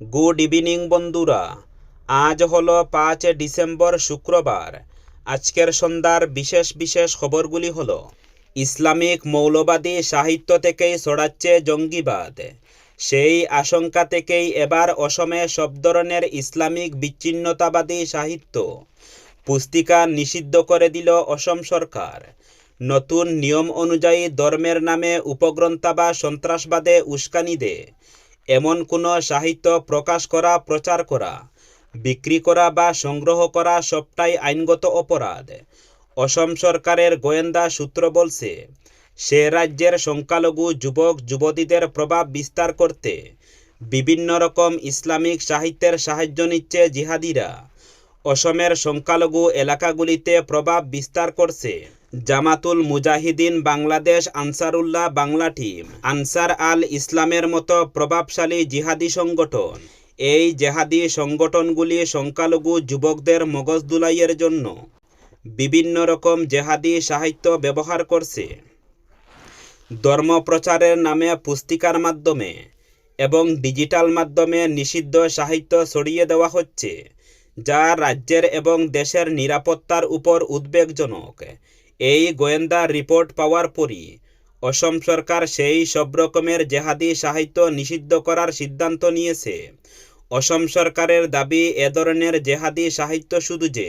Good evening বন্ধুরা। আজ হলো পাঁচ ডিসেম্বর শুক্রবার। আজকের সন্ধ্যার বিশেষ বিশেষ খবরগুলি হলো, ইসলামিক মৌলবাদী সাহিত্য থেকেই ছড়াচ্ছে জঙ্গিবাদ। সেই আশঙ্কা থেকেই এবার অসমে সব ধরনের ইসলামিক বিচ্ছিন্নতাবাদী সাহিত্য পুস্তিকা নিষিদ্ধ করে দিল অসম সরকার। নতুন নিয়ম অনুযায়ী ধর্মের নামে উপগ্রন্থা বা সন্ত্রাসবাদে উস্কানি দেয় এমন কোনো সাহিত্য প্রকাশ করা, প্রচার করা, বিক্রি করা বা সংগ্রহ করা সবটাই আইনগত অপরাধ। অসম সরকারের গোয়েন্দা সূত্র বলছে, সে রাজ্যের সংখ্যালঘু যুবক, যুবতীদের প্রভাব বিস্তার করতে বিভিন্ন রকম ইসলামিক সাহিত্যের সাহায্য নিচ্ছে জিহাদিরা। অসমের সংখ্যালঘু এলাকাগুলিতে প্রভাব বিস্তার করছে। জামাতুল মুজাহিদিন বাংলাদেশ আনসারুল্লাহ বাংলা টিম। আনসার আল ইসলামের মতো প্রভাবশালী জিহাদি সংগঠন। এই জেহাদি সংগঠনগুলি সংখ্যালঘু যুবকদের মগজ দুলাইয়ের জন্য বিভিন্ন রকম জেহাদি সাহিত্য ব্যবহার করছে। ধর্ম প্রচারের নামে পুস্তিকার মাধ্যমে এবং ডিজিটাল মাধ্যমে নিষিদ্ধ সাহিত্য ছড়িয়ে দেওয়া হচ্ছে, যা রাজ্যের এবং দেশের নিরাপত্তার উপর উদ্বেগজনক। এই গোয়েন্দা রিপোর্ট পাওয়ার পরই অসম সরকার সেই সব রকমের জেহাদি সাহিত্য নিষিদ্ধ করার সিদ্ধান্ত নিয়েছে। অসম সরকারের দাবি এ ধরনের জেহাদি সাহিত্য শুধু যে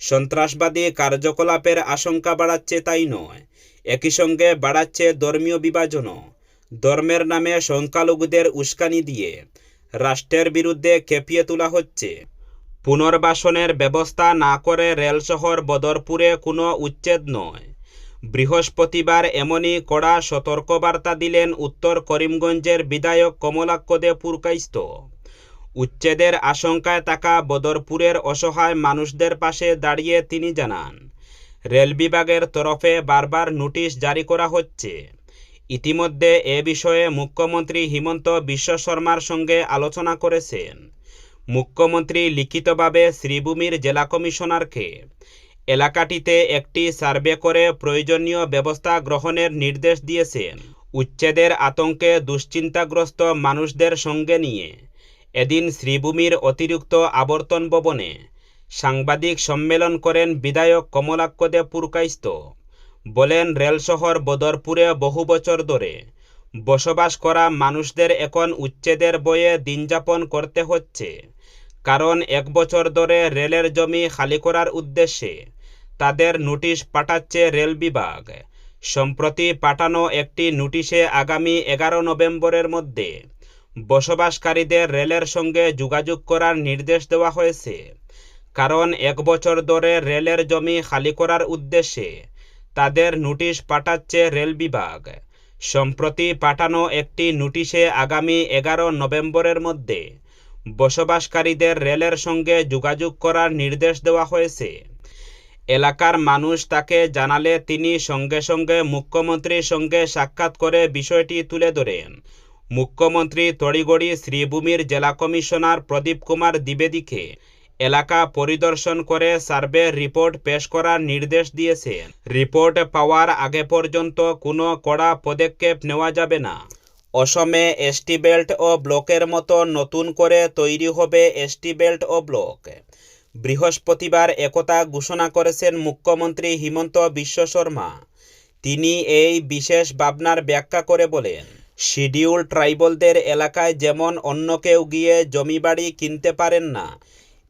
সন্ত্রাসবাদী কার্যকলাপের আশঙ্কা বাড়াচ্ছে তাই নয়, একই সঙ্গে বাড়াচ্ছে ধর্মীয় বিভাজনও। ধর্মের নামে সংখ্যালঘুদের উস্কানি দিয়ে রাষ্ট্রের বিরুদ্ধে খেপিয়ে তোলা হচ্ছে। পুনর্বাসনের ব্যবস্থা না করে রেল শহর বদরপুরে কোনো উচ্ছেদ নয়। বৃহস্পতিবার এমনই কড়া সতর্কবার্তা দিলেন উত্তর করিমগঞ্জের বিধায়ক কমলাক্ষ দে পুরকাইস্ত উচ্ছেদের আশঙ্কায় থাকা বদরপুরের অসহায় মানুষদের পাশে দাঁড়িয়ে তিনি জানান, রেল বিভাগের তরফে বারবার নোটিশ জারি করা হচ্ছে। ইতিমধ্যে এ বিষয়ে মুখ্যমন্ত্রী হিমন্ত বিশ্ব শর্মার সঙ্গে আলোচনা করেছেন। মুখ্যমন্ত্রী লিখিতভাবে শ্রীভূমির জেলা কমিশনারকে। এলাকাটিতে একটি সার্ভে করে প্রয়োজনীয় ব্যবস্থা গ্রহণের নির্দেশ দিয়েছেন। উচ্ছেদের আতঙ্কে দুশ্চিন্তাগ্রস্ত মানুষদের সঙ্গে নিয়ে। এদিন শ্রীভূমির অতিরিক্ত আবর্তন ভবনে সাংবাদিক সম্মেলন করেন বিধায়ক কমলাক্ষ দে পুরকাইস্ত বলেন, রেলশহর বদরপুরে বহু বছর ধরে বসবাস করা মানুষদের এখন উচ্ছেদের বয়ে দিনযাপন করতে হচ্ছে। কারণ এক বছর ধরে রেলের জমি খালি করার উদ্দেশ্যে তাদের নোটিশ পাঠাচ্ছে রেল বিভাগ। সম্প্রতি পাঠানো একটি নোটিশে আগামী এগারো নভেম্বরের মধ্যে বসবাসকারীদের রেলের সঙ্গে যোগাযোগ করার নির্দেশ দেওয়া হয়েছে। কারণ এক বছর ধরে রেলের জমি খালি করার উদ্দেশ্যে তাদের নোটিশ পাঠাচ্ছে রেল বিভাগ। সম্প্রতি পাঠানো একটি নোটিশে আগামী এগারো নভেম্বরের মধ্যে বসবাসকারীদের রেলের সঙ্গে যোগাযোগ করার নির্দেশ দেওয়া হয়েছে। এলাকার মানুষ তাকে জানালে তিনি সঙ্গে সঙ্গে মুখ্যমন্ত্রীর সঙ্গে সাক্ষাৎ করে বিষয়টি তুলে ধরেন। মুখ্যমন্ত্রী তড়িগড়ি শ্রীভূমির জেলা কমিশনার প্রদীপ কুমার দ্বিবেদীকে এলাকা পরিদর্শন করে সার্ভে রিপোর্ট পেশ করার নির্দেশ দিয়েছেন। রিপোর্ট পাওয়ার আগে পর্যন্ত কোনো কড়া পদক্ষেপ নেওয়া যাবে না। অসমে এসটি বেল্ট ও ব্লকের মতো নতুন করে তৈরি হবে এসটি বেল্ট ও ব্লক। বৃহস্পতিবার একতা ঘোষণা করেছেন মুখ্যমন্ত্রী হিমন্ত বিশ্ব শর্মা। তিনি এই বিশেষ ভাবনার ব্যাখ্যা করে বলেন, শিডিউল ট্রাইবলদের এলাকায় যেমন অন্য কেউ গিয়ে জমি বাড়ি কিনতে পারেন না,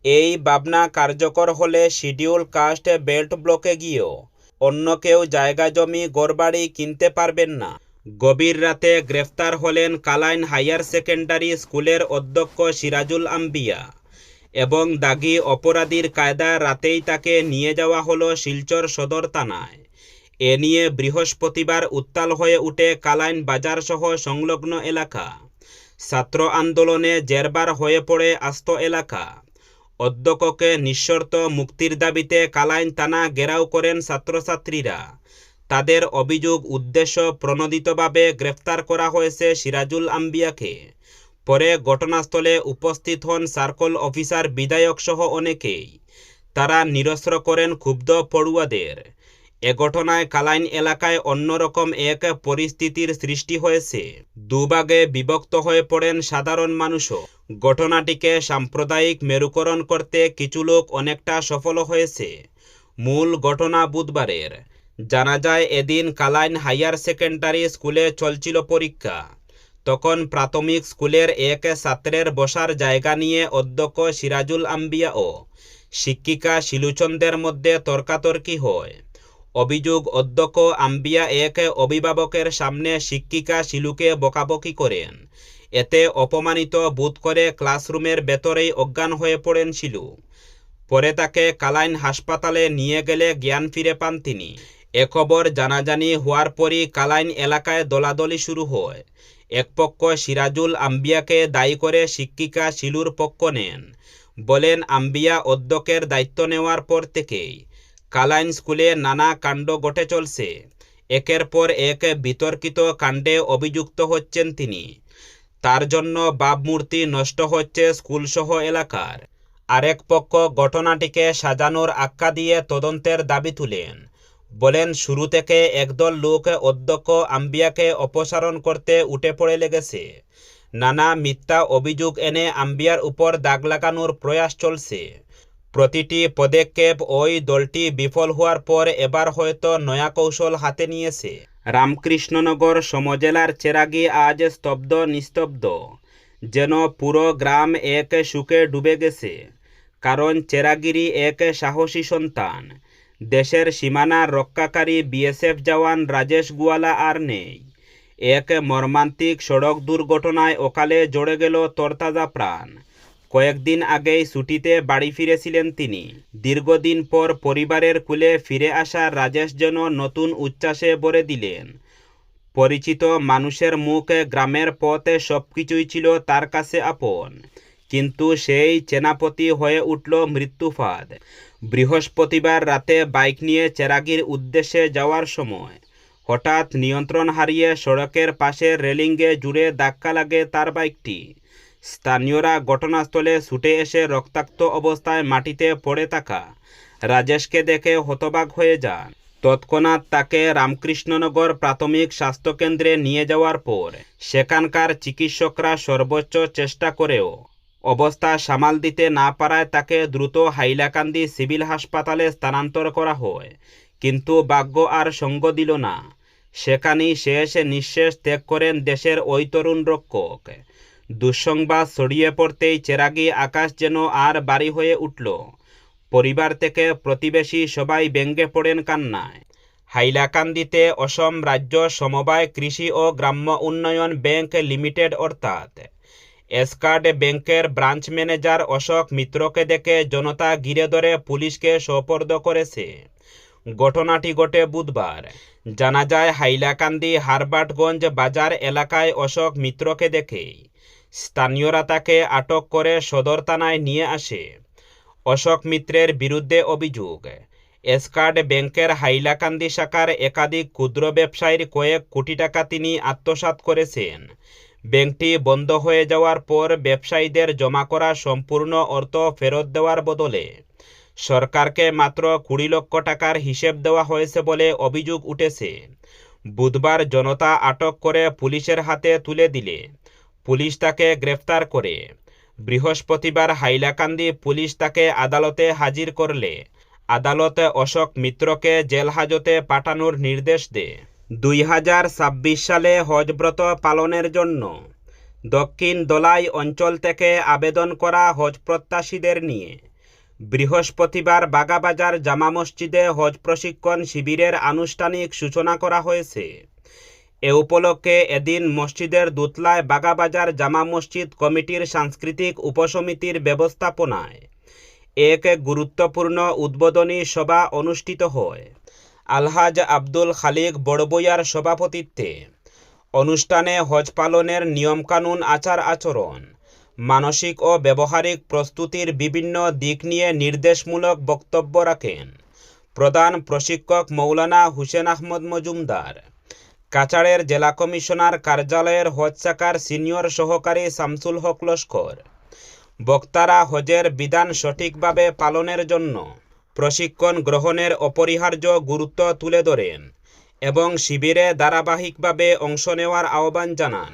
এই ভাবনা কার্যকর হলে শিডিউল কাস্ট বেল্ট ব্লকে গিয়েও অন্য কেউ জায়গা জমি গড়বাড়ি কিনতে পারবেন না। গভীর রাতে গ্রেফতার হলেন কালাইন হায়ার সেকেন্ডারি স্কুলের অধ্যক্ষ সিরাজুল আম্বিয়া এবং দাগি অপরাধীর কায়দা রাতেই তাকে নিয়ে যাওয়া হলো শিলচর সদর থানায়। এ নিয়ে বৃহস্পতিবার উত্তাল হয়ে উঠে কালাইন বাজারসহ সংলগ্ন এলাকা। ছাত্র আন্দোলনে জেরবার হয়ে পড়ে আস্ত এলাকা। অধ্যক্ষকে নিঃশর্ত মুক্তির দাবিতে কালাইন থানা ঘেরাও করেন ছাত্রছাত্রীরা। তাদের অভিযোগ উদ্দেশ্য প্রণোদিতভাবে গ্রেফতার করা হয়েছে সিরাজুল আম্বিয়াকে। পরে ঘটনাস্থলে উপস্থিত হন সার্কল অফিসার বিধায়ক সহ অনেকেই। তারা নিরস্ত্র করেন ক্ষুব্ধ পড়ুয়াদের। এ ঘটনায় কালাইন এলাকায় অন্যরকম এক পরিস্থিতির সৃষ্টি হয়েছে। দুভাগে বিভক্ত হয়ে পড়েন সাধারণ মানুষও। ঘটনাটিকে সাম্প্রদায়িক মেরুকরণ করতে কিছু লোক অনেকটা সফল হয়েছে। মূল ঘটনা বুধবারের। জানা যায়, এদিন কালাইন হাইয়ার সেকেন্ডারি স্কুলে চলছিল পরীক্ষা। তখন প্রাথমিক স্কুলের এক ছাত্রের বসার জায়গা নিয়ে অধ্যক্ষ সিরাজুল আম্বিয়া ও শিক্ষিকা শিলুচন্দের মধ্যে তর্কাতর্কি হয়। অভিযোগ, অধ্যক্ষ আম্বিয়া এক অভিভাবকের সামনে শিক্ষিকা শিলুকে বকাবকি করেন। এতে অপমানিত বোধ করে ক্লাসরুমের ভেতরেই অজ্ঞান হয়ে পড়েন শিলু। পরে তাকে কালাইন হাসপাতালে নিয়ে গেলে জ্ঞান ফিরে পান তিনি। এ খবর জানাজানি হওয়ার পরই কালাইন এলাকায় দলাদলি শুরু হয়। এক পক্ষ সিরাজুল আম্বিয়াকে দায়ী করে শিক্ষিকা শিলুর পক্ষ নেন। বলেন, আম্বিয়া অধ্যক্ষের দায়িত্ব নেওয়ার পর থেকেই কালাইন স্কুলে নানা কাণ্ড ঘটে চলছে। একের পর এক বিতর্কিত কাণ্ডে অভিযুক্ত হচ্ছেন তিনি। তার জন্য ভাবমূর্তি নষ্ট হচ্ছে স্কুলসহ এলাকার। আরেক পক্ষ ঘটনাটিকে সাজানোর আখ্যা দিয়ে তদন্তের দাবি তুলেন। বলেন, শুরু থেকে একদল লোক অধ্যক্ষ আম্বিয়াকে অপসারণ করতে উঠে পড়ে লেগেছে। নানা মিথ্যা অভিযোগ এনে আম্বিয়ার উপর দাগ লাগানোর প্রয়াস চলছে। প্রতিটি পদক্ষেপ ওই দলটি বিফল হওয়ার পর এবার হয়তো নয়া কৌশল হাতে নিয়েছে। রামকৃষ্ণনগর সমজেলার চেরাগি আজ স্তব্ধ, নিস্তব্ধ, যেন পুরো গ্রাম এক সুখে ডুবে গেছে। কারণ চেরাগিরি এক সাহসী সন্তান। দেশের সীমানা রক্ষাকারী বিএসএফ জওয়ান রাজেশ গুয়ালা আর নেই। এক মর্মান্তিক সড়ক দুর্ঘটনায় অকালে জড়ে গেল তরতাজা প্রাণ। কয়েকদিন আগেই ছুটিতে বাড়ি ফিরেছিলেন তিনি। দীর্ঘদিন পর পরিবারের কুলে ফিরে আসা রাজেশ যেন নতুন উচ্ছ্বাসে ভরে দিলেন। পরিচিত মানুষের মুখে গ্রামের পথে সব কিছুই ছিল তার কাছে আপন। কিন্তু সেই চেনাপতি হয়ে উঠল মৃত্যুফাদ। বৃহস্পতিবার রাতে বাইক নিয়ে চেরাগির উদ্দেশ্যে যাওয়ার সময়। হঠাৎ নিয়ন্ত্রণ হারিয়ে সড়কের পাশে রেলিংয়ে জুড়ে ধাক্কা লাগে তার বাইকটি। স্থানীয়রা ঘটনাস্থলে ছুটে এসে রক্তাক্ত অবস্থায় মাটিতে পড়ে থাকা রাজেশকে দেখে হতবাক হয়ে যান। তৎক্ষণাৎ তাকে রামকৃষ্ণনগর প্রাথমিক স্বাস্থ্যকেন্দ্রে নিয়ে যাওয়ার পর সেখানকার চিকিৎসকরা সর্বোচ্চ চেষ্টা করেও অবস্থা সামাল দিতে না পারায় তাকে দ্রুত হাইলাকান্দি সিভিল হাসপাতালে স্থানান্তর করা হয়। কিন্তু ভাগ্য আর সঙ্গ দিল না। সেখানেই শেষ নিঃশেষ ত্যাগ করেন দেশের ওই তরুণ রক্ষক। দুঃসংবাদ ছড়িয়ে পড়তেই চেরাগি আকাশ যেন আর বাড়ি হয়ে উঠল। পরিবার থেকে প্রতিবেশী সবাই ব্যঙ্গে পড়েন কান্নায়। হাইলাকান্দিতে অসম রাজ্য সমবায় কৃষি ও গ্রাম্য উন্নয়ন ব্যাংক লিমিটেড অর্থাৎ এসকার্ড ব্যাংকের ব্রাঞ্চ ম্যানেজার অশোক মিত্রকে দেখে জনতা ঘিরে ধরে পুলিশকে সোপর্দ করেছে। ঘটনাটি ঘটে বুধবার। জানা যায়, হাইলাকান্দি হারবাটগঞ্জ বাজার এলাকায় অশোক মিত্রকে দেখেই স্থানীয়রা তাকে আটক করে সদর থানায় নিয়ে আসে। অশোক মিত্রের বিরুদ্ধে অভিযোগ, এসকার্ড ব্যাংকের হাইলাকান্দি শাখার একাধিক ক্ষুদ্র ব্যবসায়ীর কয়েক কোটি টাকা তিনি আত্মসাৎ করেছেন। ব্যাংকটি বন্ধ হয়ে যাওয়ার পর ব্যবসায়ীদের জমা করা সম্পূর্ণ অর্থ ফেরত দেওয়ার বদলে। সরকারকে মাত্র কুড়ি লক্ষ টাকার হিসেব দেওয়া হয়েছে বলে অভিযোগ উঠেছে। বুধবার জনতা আটক করে পুলিশের হাতে তুলে দিলে। পুলিশ তাকে গ্রেফতার করে। বৃহস্পতিবার হাইলাকান্দি পুলিশ তাকে আদালতে হাজির করলে। আদালতে অশোক মিত্রকে জেল হাজতে পাঠানোর নির্দেশ দেয়। দুই হাজার ছাব্বিশ সালে হজব্রত পালনের জন্য দক্ষিণ দলাই অঞ্চল থেকে আবেদন করা হজ প্রত্যাশীদের নিয়ে বৃহস্পতিবার বাগাবাজার জামা মসজিদে হজ প্রশিক্ষণ শিবিরের আনুষ্ঠানিক সূচনা করা হয়েছে। এ উপলক্ষে এদিন মসজিদের দোতলায় বাগাবাজার জামা মসজিদ কমিটির সাংস্কৃতিক উপসমিতির ব্যবস্থাপনায় এক গুরুত্বপূর্ণ উদ্বোধনী সভা অনুষ্ঠিত হয়। আলহাজ আব্দুল খালিক বড়বইয়ার সভাপতিত্বে। অনুষ্ঠানে হজ পালনের নিয়মকানুন, আচার আচরণ, মানসিক ও ব্যবহারিক প্রস্তুতির বিভিন্ন দিক নিয়ে নির্দেশমূলক বক্তব্য রাখেন প্রধান প্রশিক্ষক মৌলানা হুসেন আহমদ মজুমদার। কাছাড়ের জেলা কমিশনার কার্যালয়ের হজ শাখার সিনিয়র সহকারী শামসুল হক লস্কর। বক্তারা হজের বিধান সঠিকভাবে পালনের জন্য প্রশিক্ষণ গ্রহণের অপরিহার্য গুরুত্ব তুলে ধরেন এবং শিবিরে ধারাবাহিকভাবে অংশ নেওয়ার আহ্বান জানান।